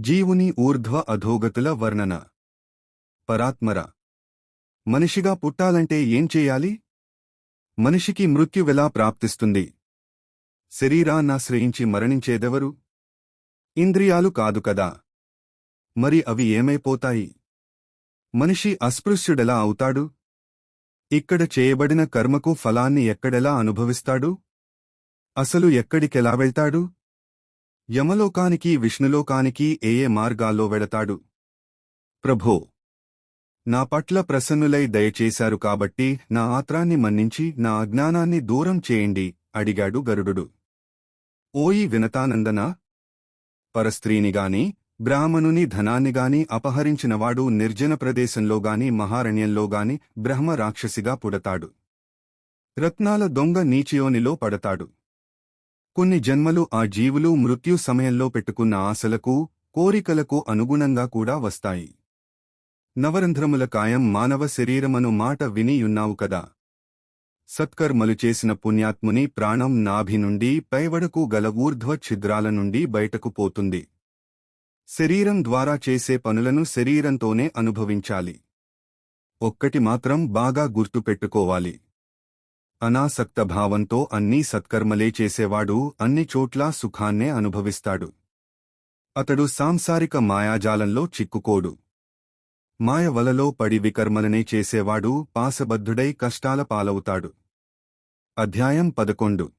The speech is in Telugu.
జీవుని ఊర్ధ్వ అధోగతుల వర్ణన. పరాత్మర. మనిషిగా పుట్టాలంటే ఏం చేయాలి? మనిషికి మృత్యువెలా ప్రాప్తిస్తుంది? శరీరాన్నాశ్రయించి మరణించేదెవరు? ఇంద్రియాలు కాదు కదా. మరి అవి ఏమైపోతాయి? మనిషి అస్పృశ్యుడెలా అవుతాడు? ఇక్కడ చేయబడిన కర్మకు ఫలాన్ని ఎక్కడెలా అనుభవిస్తాడు? అసలు ఎక్కడికెలా వెళ్తాడు? యమలోకానికి విష్ణులోకానికి ఏ ఏ మార్గాల్లో వెడతాడు? ప్రభో నా పట్ల ప్రసన్నులై దయచేశారు కాబట్టి నా ఆత్రాన్ని మన్నించి నా అజ్ఞానాన్ని దూరం చేయండి అడిగాడు గరుడు ఓయి వినతానందనా? పరస్త్రీనిగాని బ్రాహ్మణుని ధనాన్నిగాని అపహరించినవాడు నిర్జన ప్రదేశంలోగాని మహారణ్యంలోగాని బ్రహ్మ రాక్షసిగా పుడతాడు. రత్నాల దొంగ నీచియోనిలో పడతాడు. కొన్ని జన్మలు ఆ జీవులు మృత్యు సమయంలో పెట్టుకున్న ఆశలకు కోరికలకు అనుగుణంగా కూడా వస్తాయి. నవరంధ్రముల కాయం మానవ శరీరమను మాట వినియున్నావు కదా. సత్కర్మలు చేసిన పుణ్యాత్ముని ప్రాణం నాభి నుండి పైవడకు గల ఊర్ధ్వ ఛిద్రాల నుండి బయటకు పోతుంది. శరీరం ద్వారా చేసే పనులను శరీరంతోనే అనుభవించాలి. ఒక్కటి మాత్రం బాగా గుర్తుపెట్టుకోవాలి. అనాసక్త భావంతో అన్నీ సత్కర్మలే చేసేవాడు అన్ని చోట్లా సుఖాన్నే అనుభవిస్తాడు. అతడు సాంసారిక మాయాజాలంలో చిక్కుకోడు. మాయ వలలో పడి వికర్మలనే చేసేవాడు పాసబద్ధుడై కష్టాల పాలవుతాడు. అధ్యాయం పదకొండు.